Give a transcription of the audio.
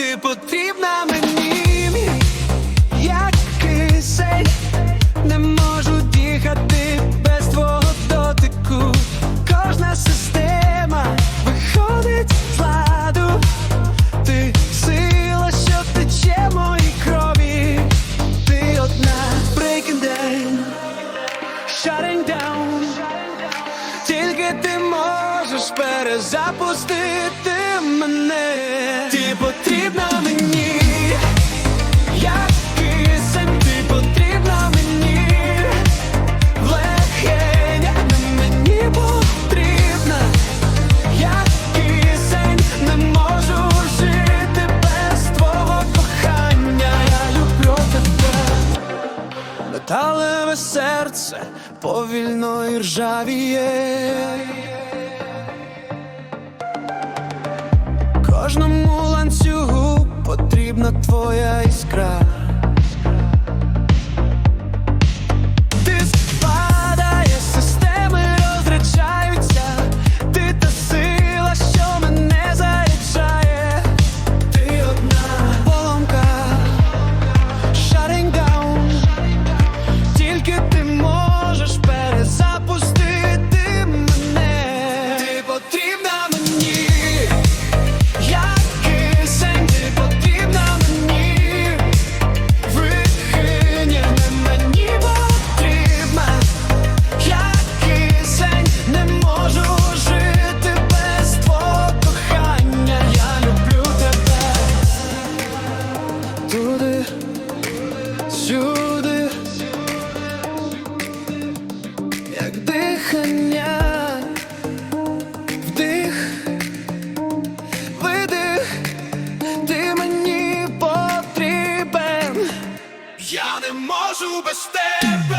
потрібна мені, як кисень, не можу дихати без твого дотику. Кожна система виходить з ладу. Ти сила, що тече в моїй крові. Ти одна breaking down, shutting down. Тільки ти можеш перезапустити серце повільно і ржавіє. Кожному ланцюгу потрібна твоя іскра. сюди, сюди, як дихання, вдих, видих, ти мені потрібен, я не можу без тебе.